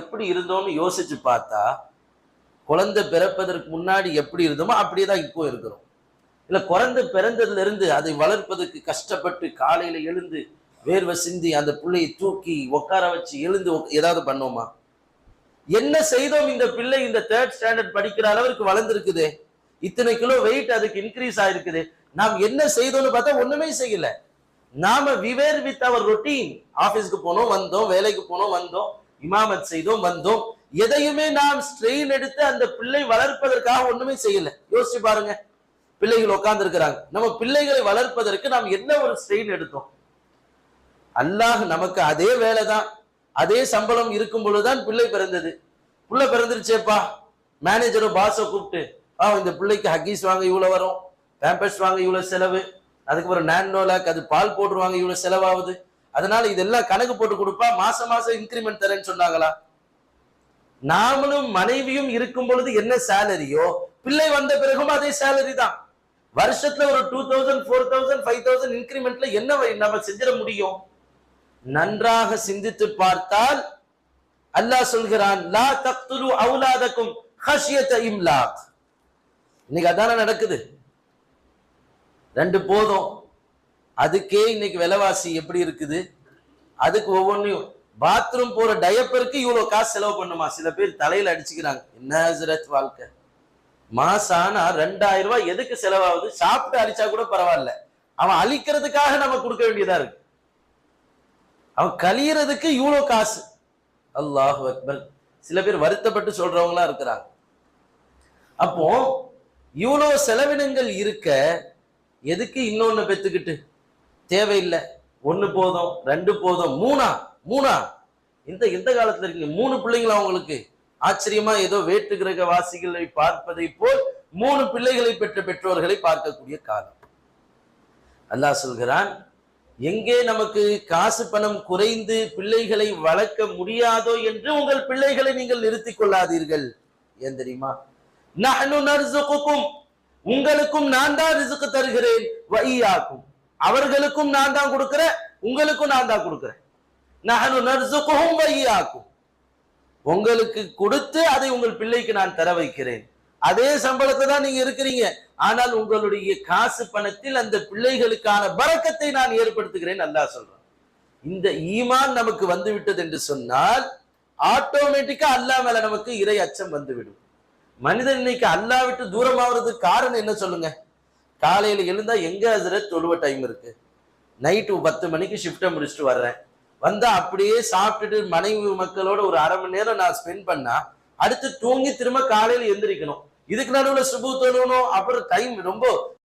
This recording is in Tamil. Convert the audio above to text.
எப்படி இருந்தோம்னு யோசிச்சு பார்த்தா குழந்தை பிறப்பதற்கு முன்னாடி எப்படி இருந்தோமோ அப்படியே தான் இப்போ இருக்கிறோம். இல்லை குழந்தை பிறந்ததுல இருந்து அதை வளர்ப்பதற்கு கஷ்டப்பட்டு காலையில எழுந்து வேர்வை சிந்தி அந்த பிள்ளையை தூக்கி உட்கார வச்சு எழுந்து ஏதாவது பண்ணோமா? என்ன செய்தோம் இந்த பிள்ளை? இந்த தேர்ட் ஸ்டாண்டர்ட் படிக்கிற அளவுக்கு வளர்ந்துருக்குது. இத்தனை கிலோ வெயிட் அதுக்கு இன்க்ரீஸ் ஆயிருக்குது. நாம் என்ன செய்தோம்னு பார்த்தா ஒண்ணுமே செய்யல. நாம விவேர் வித் அவர் ரொட்டீன் ஆபீஸ்க்கு போனோம் வந்தோம் வேலைக்கு போனோம் வந்தோம். இமாமத் செய்தோம் வந்தோம். எதையுமே நாம் ஸ்ட்ரெயின் எடுத்து அந்த பிள்ளை வளர்ப்பதற்காக ஒண்ணுமே செய்யல. யோசிச்சு பாருங்க. பிள்ளைகள் உட்கார்ந்து இருக்கிறாங்க நம்ம பிள்ளைகளை வளர்ப்பதற்கு நாம் என்ன ஒரு ஸ்ட்ரெயின் எடுத்தோம்? அல்லாஹ் நமக்கு அதே வேலை தான் அதே சம்பளம் இருக்கும் பொழுதுதான் பிள்ளை பிறந்தது. புள்ள பிறந்துருச்சேப்பா. மேனேஜரோ பாஸோ கூப்பிட்டு ஆ இந்த பிள்ளைக்கு ஹக்கீஸ் வாங்க இவ்வளோ வரும். பேம்பர்ஸ் வாங்க இவ்வளோ செலவு. அதுக்கப்புறம் நானோலாக் அது பால் போட்டுருவாங்க இவ்வளோ செலவாகுது. அதனால இதெல்லாம் கணக்கு போட்டு கொடுப்பா மாசம் மாசம் இன்க்ரிமெண்ட் தரேன்னு சொன்னாங்களா? நாமளும் மனைவியும் இருக்கும் பொழுது என்ன சேலரியோ பிள்ளை வந்த பிறகும் அதே சேலரி தான். வருஷத்துல ஒரு two thousand four thousand five thousand இன்க்ரிமெண்ட்ல என்ன நம்ம செஞ்சிட முடியும்? நன்றாக சிந்தித்து பார்த்தால் அல்லாஹ் சொல்கிறான் லா தக்துலு அவுலாதக்கும் ஹஷ்யத இம்லாக். இன்னைக்கு அதானே நடக்குது? ரெண்டு போதும். அதுக்கே இன்னைக்கு விலைவாசி எப்படி இருக்குது? அதுக்கு ஒவ்வொன்றையும் பாத்ரூம் போற டயப்பருக்கு இவ்வளவு காசு செலவு பண்ணுமா? சில பேர் தலையில அடிச்சுக்கிறாங்க. என்ன வாழ்க்கை? மாசம் ஆனா ரெண்டாயிரம் ரூபாய் எதுக்கு செலவாகுது? சாப்பிட்டு அழிச்சா கூட பரவாயில்ல. அவன் அழிக்கிறதுக்காக நம்ம கொடுக்க வேண்டியதா இருக்கு. அவன் கழியறதுக்கு இவ்வளோ காசு. அல்லாஹ் அக்பர். சில பேர் வருத்தப்பட்டு சொல்றவங்களா இருக்கிறாங்க. அப்போ இவ்வளோ செலவினங்கள் இருக்க எதுக்கு இன்னொன்னு பெத்துக்கிட்டு? தேவையில்லை. ஒன்று போதும் ரெண்டு போதும் மூணா மூணா. இந்த இந்த காலத்துல இருக்கீங்க மூணு பிள்ளைங்களா உங்களுக்கு? ஆச்சரியமா ஏதோ வேற்று கிரக வாசிகளை பார்ப்பதை போல் மூணு பிள்ளைகளை பெற்ற பெற்றோர்களை பார்க்கக்கூடிய காலம். அல்லாஹ் சொல்கிறான் எங்கே நமக்கு காசு பணம் குறைந்து பிள்ளைகளை வளர்க்க முடியாதோ என்று உங்கள் பிள்ளைகளை நீங்கள் நிறுத்திக் கொள்ளாதீர்கள். ஏன் தெரியுமா? நஹ்னு நர்சுகுக்கும் உங்களுக்கும் நான் தான் ரிசுக்கு தருகிறேன். வையாக்கும் அவர்களுக்கும் நான் தான் கொடுக்கிறேன் உங்களுக்கும் நான் தான் கொடுக்கிறேன். நஹனு நர்சுகுஹும் வையாக்கும் உங்களுக்கு கொடுத்து அதை உங்கள் பிள்ளைக்கு நான் தர வைக்கிறேன். அதே சம்பளத்தை தான் நீங்க இருக்கிறீங்க. ஆனால் உங்களுடைய காசு பணத்தில் அந்த பிள்ளைகளுக்கான பறக்கத்தை நான் ஏற்படுத்துகிறேன் நல்லா சொல்றேன். இந்த ஈமான் நமக்கு வந்துவிட்டது என்று சொன்னால் ஆட்டோமேட்டிக்கா அல்லா மேல நமக்கு இறை அச்சம் வந்துவிடும். மனிதன் இன்னைக்கு அல்லா விட்டு தூரமாகிறதுக்கு காரணம் என்ன சொல்லுங்க? காலையில எழுந்தா எங்க அதில் தொழுவ டைம் இருக்கு? நைட்டு பத்து மணிக்கு ஷிஃப்ட்டை முடிச்சுட்டு வர்றேன். வந்தா அப்படியே சாப்பிட்டுட்டு மனைவி மக்களோட ஒரு அரை மணி நேரம் நான் ஸ்பெண்ட் பண்ணா அடுத்து தூங்கி திரும்ப காலையில எந்திரிக்கணும். இதுக்கு நடுவுல சுபு தொழுவணும் அப்புறம் டைம் ரொம்ப